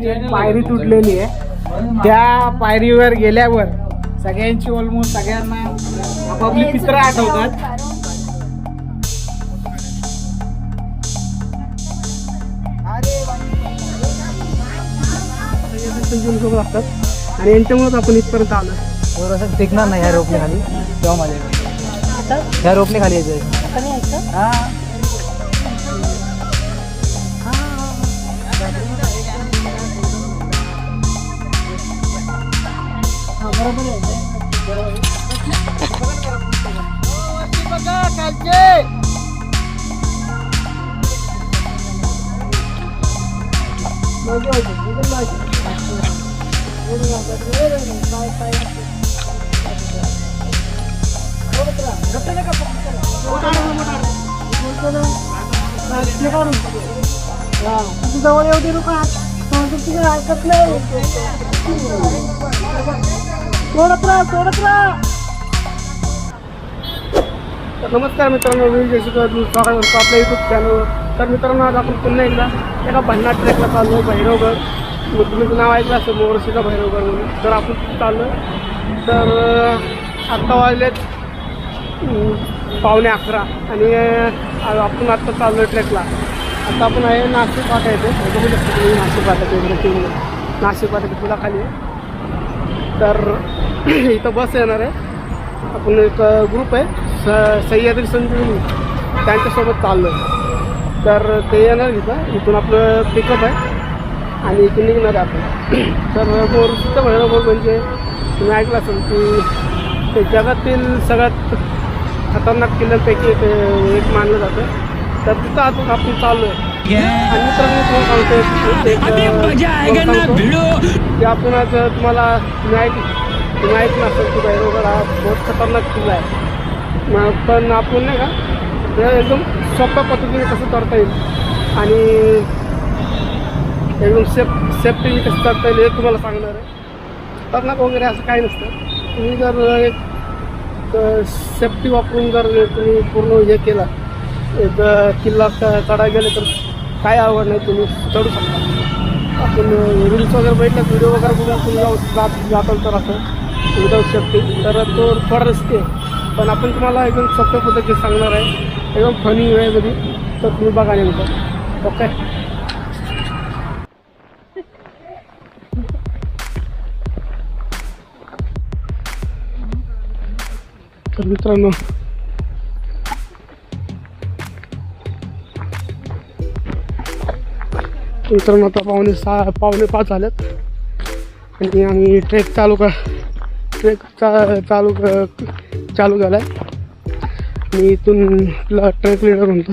एक पायरी तुटलेली आहे. त्या पायरीवर गेल्यावर सगळ्यांची ऑलमोस्ट सगळ्यांना आपापली पित्र आठवतात. लागतात. आणि यांच्यामुळेच आपण इथपर्यंत आलो. असं टिकणार नाही ह्या रोपने खाली. तेव्हा माझ्या ह्या रोपने खाली यायचं हा. जवळ येऊ दे लोक ऐकत नाही सोडत राहा तर नमस्कार मित्रांनो मी जयश्री स्वागत करतो आपल्या युट्यूब चॅनलवर तर मित्रांनो आज आपण पुन्हा एकदा एका भन्नाट ट्रेकला चाललो भैरवगड. तुम्ही नाव ऐकलं असेल मोरशीचा भैरवगड म्हणून. तर आपण चाललो तर आत्ता वाजलेत पावणे अकरा. आणि आपण आत्ता चाललो आहे ट्रेकला आता आपण आहे नाशिक फाटा येते बघू शकतो तुम्ही नाशिक फाटा इकडे नाशिक फाटा तुला खाली तर इथं बस येणार आहे. आपण एक ग्रुप आहे. स सह्याद्री संजीवनी त्यांच्यासोबत चाललो तर ते येणार इथं. इथून आपलं पिकअप आहे. आणि इथून निघणार आहे आपण. तर मोरशीचं भैरवगड म्हणजे तुम्ही ऐकलं असेल की ते जगातील सगळ्यात खतरनाक किल्ल्यांपैकी एक एक मानलं जातं. तर तिथं आता आपण चाललो आहे आणि मित्रांनो तुम्हाला सांगतो. की आपण आज तुम्हाला तुम्ही ऐक तुम्ही ऐकलं असेल की भैरवगड हा बहुत खतरनाक किल्ला आहे. मग पण आपण नाही का एकदम सोप्या पद्धतीने कसं करता येईल आणि एकदम सेफ सेफ्टीने कसं करता येईल हे तुम्हाला सांगणार आहे. खतरनाक वगैरे असं काही नसतं. तुम्ही जर एक सेफ्टी वापरून जर तुम्ही पूर्ण हे केला एक किल्ला च- चढायला गेले तर काय आवड नाही तुम्ही चढू शकता. आपण रील्स वगैरे बघितलं व्हिडिओ वगैरे बघून तुम्ही जाऊ जात जाताल तर असं. विदाऊट सेफ्टी तर तो थोडा रिस्क आहे. पण आपण तुम्हाला एकदम सोप्या पद्धतीने सांगणार आहे एकदम फनी वेळेमध्ये तर तुम्ही बघा नेमकं. ओके तर मित्रांनो मित्रांनो आता पावणे सहा पावणे पाच झालेत. आणि आम्ही ट्रेक चालू का ट्रेक चा चालू चालू झाला आहे मी इथून ट्रेक लिडर म्हणतो.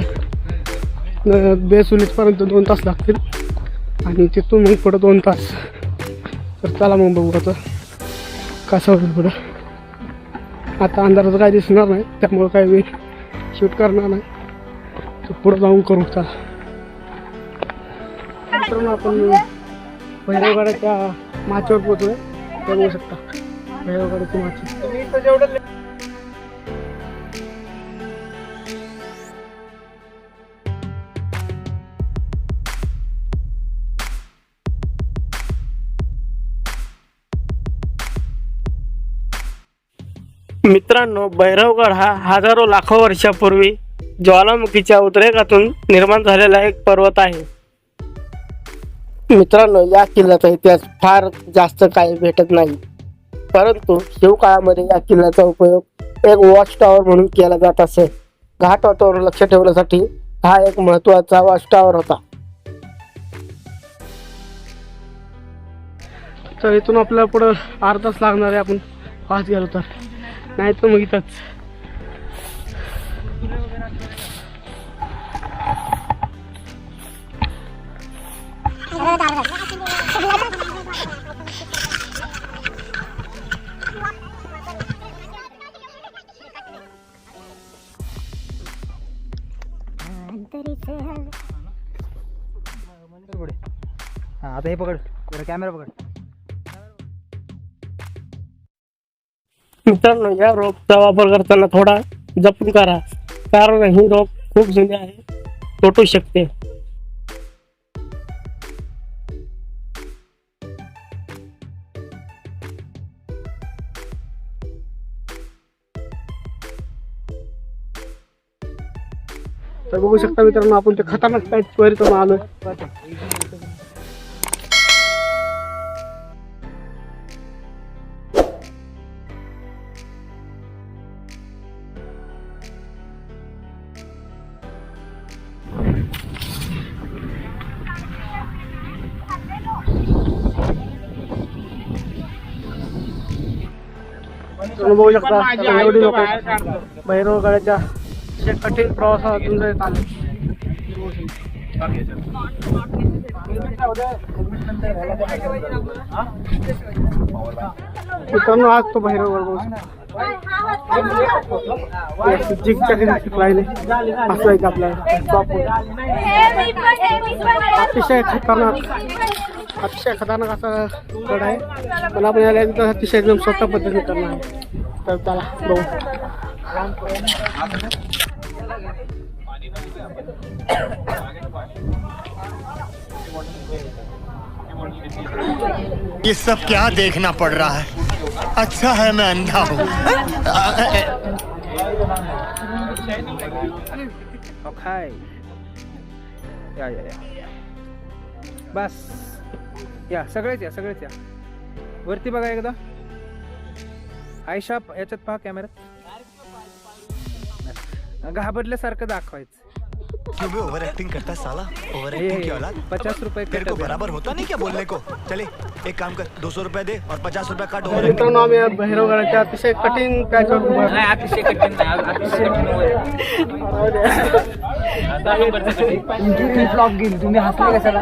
बेसुलीतपर्यंत दोन तास लागतील. आणि तिथून मग पुढं दोन तास. तर चला मग बघू आता कसं होईल पुढं. आता अंधाराचं काय दिसणार नाही त्यामुळं काय मी शूट करणार नाही. तर पुढं जाऊन करू चला आपण भैरवगडाच्या माचीवर पोहोचलोय. ते बघू शकता. मित्रांनो भैरवगड हा हजारो लाखो वर्षापूर्वी ज्वालामुखीच्या उद्रेकातून निर्माण झालेला एक पर्वत आहे. मित्रांनो या किल्ल्याचा इतिहास फार जास्त काही भेटत नाही. परंतु शिवकाळामध्ये या किल्ल्याचा उपयोग एक वॉच टॉवर म्हणून केला जात असे घाट वातावरण लक्ष ठेवण्यासाठी हा एक महत्त्वाचा वॉच टॉवर होता तर इथून आपल्याला पुढं अर्धा तास लागणार आहे आपण फास्ट गेलो तर नाही तर मग इथंच पुढे आता हे पकड. कॅमेरा पकड. मित्रांनो या रोपचा वापर करताना थोडा जपून करा. कारण ही रोप खूप जुनी आहे. तोटू शकते. तर बघू शकता मित्रांनो आपण ते खतरनाक टाईप त्वरित आलोय तुम्ही बघू शकता आता एवढी लोक भैरवगडाच्या जे कठीण प्रवासातून जात आले. मित्रांनो आज तो भैरवगड बघू शकता जिगच्या असं आहे आपल्याला अतिशय खतरनाक. अतिशय खतरनाक असा गड आहे. पण आपण याला एकदा अतिशय एकदम स्वतः पद्धतीने करणार आहे. तर चला बघू. ये सब क्या देखना पड़ रहा है? अच्छा है मैं अंधा हूँ। या या या बस. या सगळेच या सगळेच या. वरती बघा एकदा. आयशा याच्यात पहा कॅमेऱ्यात घाबरल्यासारखं दाखवायचं. क्यों भी ओवर एक्टिंग करता है साला? ओवर एक्टिंग की औलाद पचास रुपये तेरे को. बराबर होता नहीं क्या बोलने को? चले एक काम कर दो सौ रुपए दे और पचास रुपए काट ओवर मित्रांनो आम्ही भैरवगडाच्या अतिशय कठीण उभा आहे. अतिशय कठीण नाही अतिशय कठीण ब्लॉग घेईल तुम्ही हसले कशाला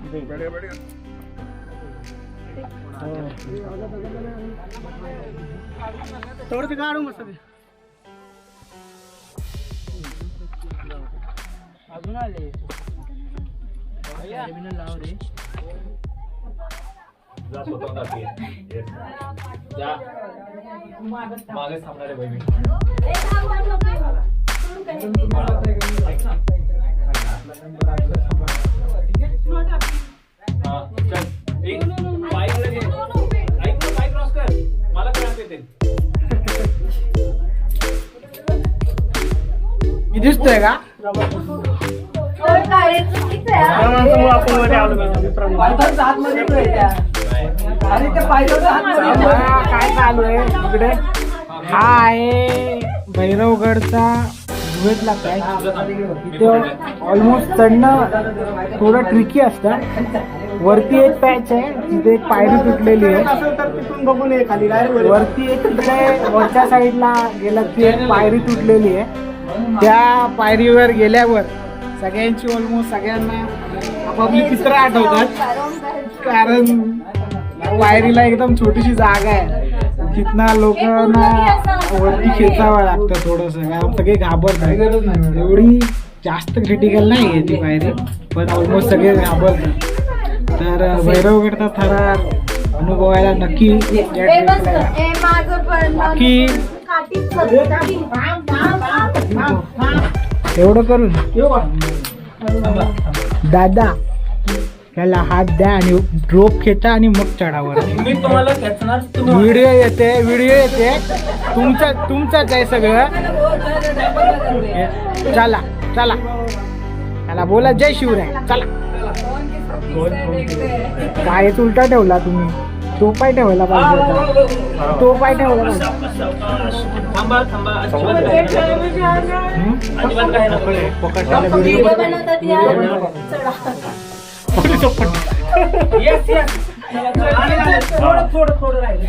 म्हणतात तेवढं ते काढू मस्त ते अजून आले? लाव रे मी दिसतोय का मध्ये आलो मित्रांनो काय चालू आहे? इकडे हा आहे भैरवगडचा वेट लागतात इथे ऑलमोस्ट चढणं थोडं ट्रिकी असतं. वरती एक पॅच आहे तिथे एक पायरी तुटलेली आहे. वरती एक तिकडे वरच्या साईडला गेला की एक पायरी तुटलेली आहे. त्या पायरीवर गेल्यावर सगळ्यांची ऑलमोस्ट सगळ्यांना आपापली चित्र आठवतात. कारण पायरीला एकदम छोटीशी जागा आहे. तिथनं लोकांना वरती खेचावं लागतं थोडस. कारण सगळे घाबरतात एवढी जास्त क्रिटिकल नाही आहे ती पायरी पण ऑलमोस्ट सगळे घाबरतात. तर भैरवगडचा थरार. अनुभवायला नक्की. बाकी एवढं करून दादा त्याला हात द्या आणि रोप खेचा आणि मग चढावर. मी तुम्हाला खेचणार तुम्ही व्हिडिओ येते व्हिडिओ येते. तुमचं तुमचंच आहे सगळं. चला चला. त्याला बोला जय शिवराय. चला. काय उलटा ठेवला तुम्ही. तो पाय ठेवायला पाहिजे. तो पाय ठेवला पाहिजे थांबा अजिबात काही नको. थोडं थोडं थोडं राहिलं.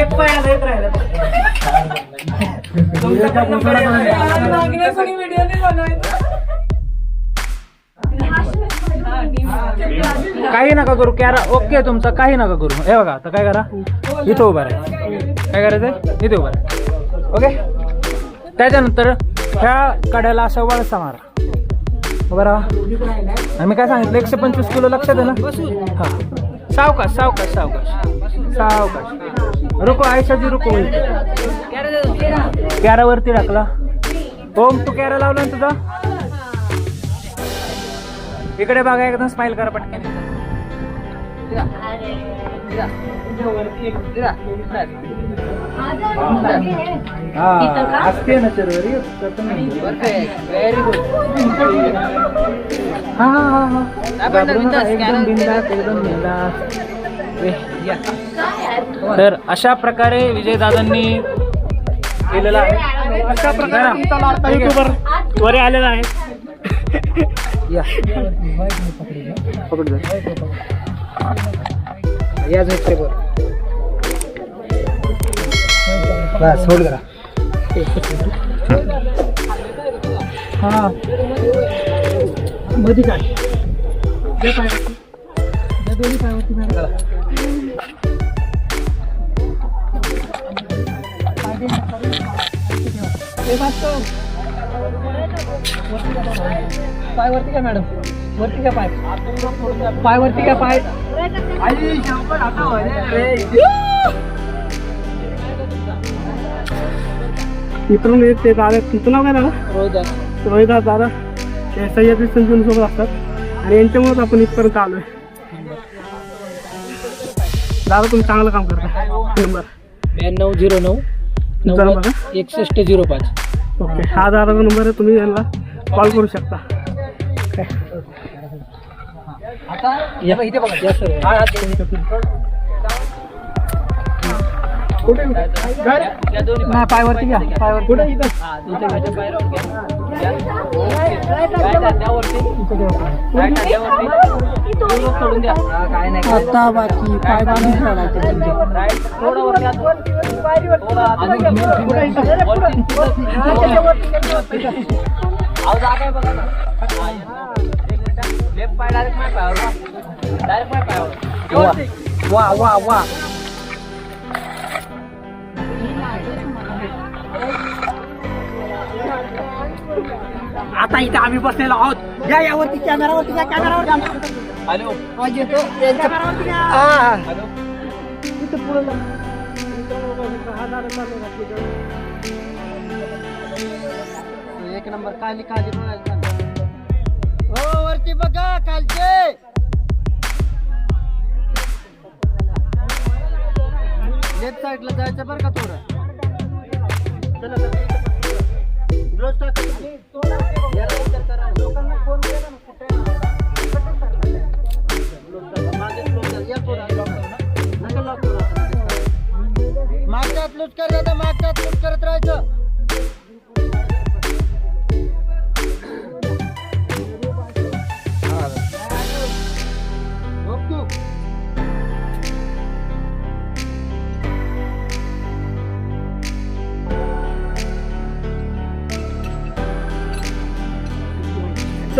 एक राहिला. काही करू कॅरा ओके तुमचा काही नका करू. हे बघा आता काय करा? इथं उभा राहा. काय करायचंय? इथे उभा राहा. ओके? त्याच्यानंतर ह्या कड्याला असं वळसा मारा. बरं आम्ही काय सांगितलं एकशे पंचवीस किलो लक्षात आहे ना हा सावकाश सावकाश सावकाश सावकाश रुको आयशाची रुको कॅरावरती टाकला ओम तू कॅरा लावला ना तुझा इकडे बघा एकदम स्माईल करा पटकन हा असते ना सर्व व्हेरी गुड हा हा हा एकदम बिंदास एकदम बिंदास. तर अशा प्रकारे विजयदादांनी केलेला आहे अशा प्रकारे. युट्यूबर वरे आलेला आहे या पकडू द्या. या झोपतेवर बस होल्ड करा हा। मध्ये काय द्या पायावरती. द्या दोन्ही पायावरती मॅडम. पाय वरती का मॅडम। वरती का पाय पाय वरती का पाय मित्रांनो हे ते दादा तुमचं नाव काय दादा? रोहिदास. दादा. ते सह्याद्री संजीवन सोबत असतात. आणि यांच्यामुळेच आपण इथपर्यंत आलोय. दादा तुम्ही चांगलं काम करता. नंबर. ब्याण्णव झिरो नऊ? एकसष्ट झिरो पाच. ओके. हा दादाचा नंबर आहे तुम्ही यांना कॉल करू शकता. बघ, इथे बघा. कुठे? नाही पायवरती घ्या पायवरती कुठे. हा, आता बाकी पाय बांधून ठेवायचे. हा. लेफ्ट पाय डायरेक्ट पायावर. डायरेक्ट पायावर. व्यवस्थित. वा वा वा. आता इथे आम्ही बसलेलो आहोत. या यावरती कॅमेरावरती या कॅमेरावरती हॅलो. हॅलो. एक नंबर काली काली हो वरती बघा कालचे. लेफ्ट साईडला जायचं बरं का थोडं?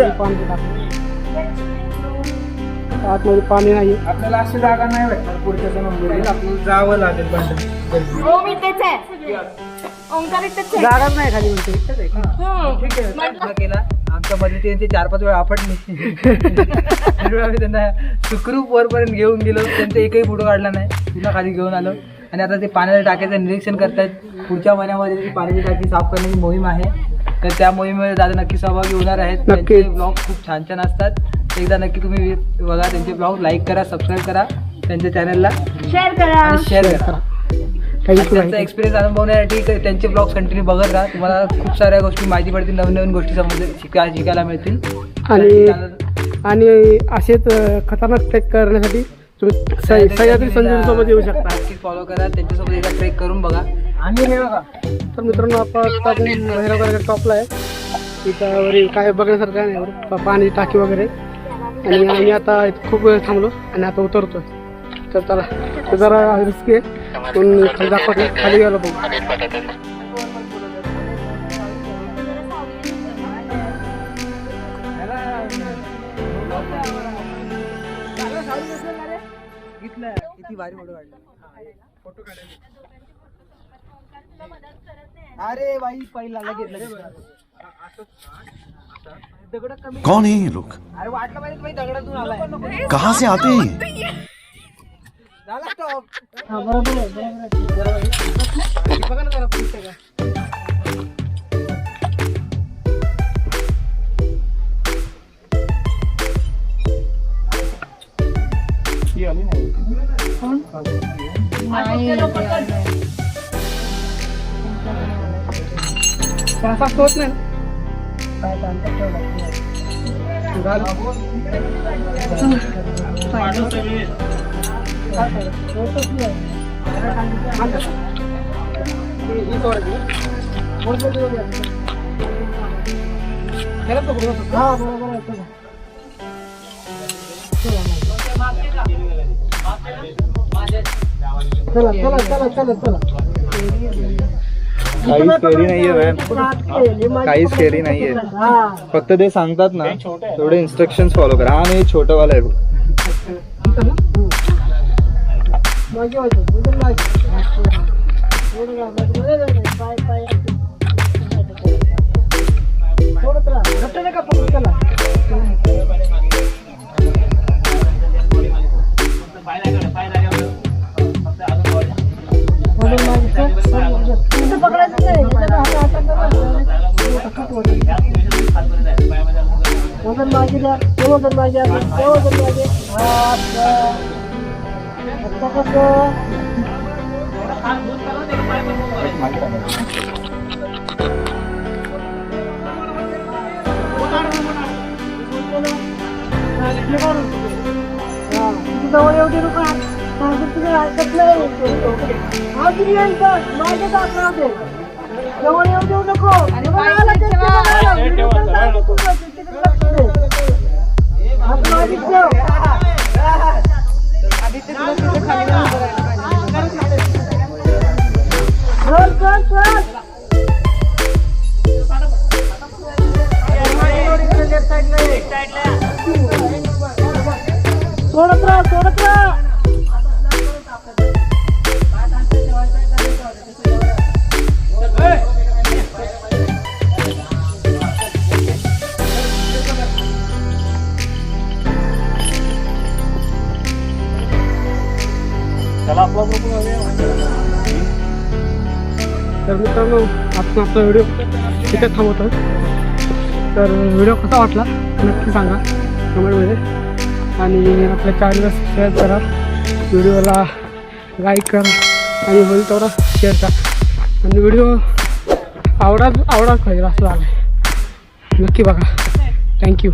पाणी टाकलं. आतमध्ये पाणी नाही. आपल्याला अशी जागा नाही भेटणार पुढच्या नंबर आपल्याला जावं लागेल आहे. ओंकार इथेच आहे. जागाच नाही खाली म्हणते हम्म. प्रयत्न केला. आमच्या मध्ये त्यांचे चार पाच वेळा आपटले आम्ही त्यांना सुखरूप वरपर्यंत घेऊन गेलो. त्यांचा एकही फोटो काढला नाही. पुन्हा खाली घेऊन आलो. आणि आता ते पाण्याच्या टाक्याचं निरीक्षण करतायत. पुढच्या महिन्यामध्ये ती पाण्याची टाकी साफ करण्याची मोहीम आहे. तर त्या मोहिमेमध्ये दादा नक्की सहभागी होणार आहेत. नक्कीच. त्यांचे ब्लॉग खूप छान छान असतात. एकदा नक्की तुम्ही बघा त्यांचे ब्लॉग लाईक करा सबस्क्राईब करा त्यांच्या चॅनलला शेअर करा. शेअर करा. त्यांचा एक्सपिरियन्स अनुभवण्यासाठी त्यांचे ब्लॉग्स कंटिन्यू बघत राहा. तुम्हाला खूप साऱ्या गोष्टी माहिती पडतील नवीन नवीन गोष्टी समज शिका शिकायला मिळतील. आणि आणि असेच खतरनाक ट्रेक करण्यासाठी तुम्ही सह्य- सह्याद्री संजीवन सोबत येऊ शकता. फॉलो करा. त्यांच्यासोबत एकदा ट्रेक करून बघा. आणि हे बघा तर मित्रांनो आपण आता आपण भैरवगडच्या टॉपला आहे. तिथं वरील काय बघण्यासारखं आहे नाही. पा- पाणी टाकी वगैरे. आणि आम्ही आता इथं खूप वेळ थांबलो आणि आता उतरतोय. तर चला ते जरा रिस्की आहे. पण खाली दाखवतो खाली गेलो बघू. किती भारी फोटो काढला अरे बाई पहिला लगेच लगेच. कौन है ये लोग? अरे वाटलं पाहिजे तुम्ही दगडातून आलाय. कहाँ से आते हैं ये? झाला स्टॉप बरोबर बरोबर बघा ना जरा पुढचं का त्याचा होत नाही हा बरोबर चला. चला चला चला चला चला काहीच स्केरी नाहीये काहीच स्केरी नाहीये. हा. फक्त ते सांगतात ना तेवढे इन्स्ट्रक्शन फॉलो करा. हा मी छोटंवाला आहे हात- हातात धरा. वजन मागे द्या ते वजन मागे आणा. ते वजन मागे हात द्या. आता कसं जवळ येऊ दे नका माझं तुझं ऐकत नाही हा किती यायचं माझ्या दाखला दे जवळ लक्ष दे. हात मागे ठेव. चल चल चल सोडत राहा सोडत राहा तर मित्रांनो आपण आपला व्हिडिओ इथे थांबवतो. तर व्हिडिओ कसा वाटला नक्की सांगा कमेंटमध्ये. आणि आपल्या चॅनलला शेअर करा. व्हिडिओला लाईक करा आणि होईल तेवढा शेअर करा. आणि व्हिडिओ आवडा आवडा पाहिजे असं झालं नक्की बघा. थँक्यू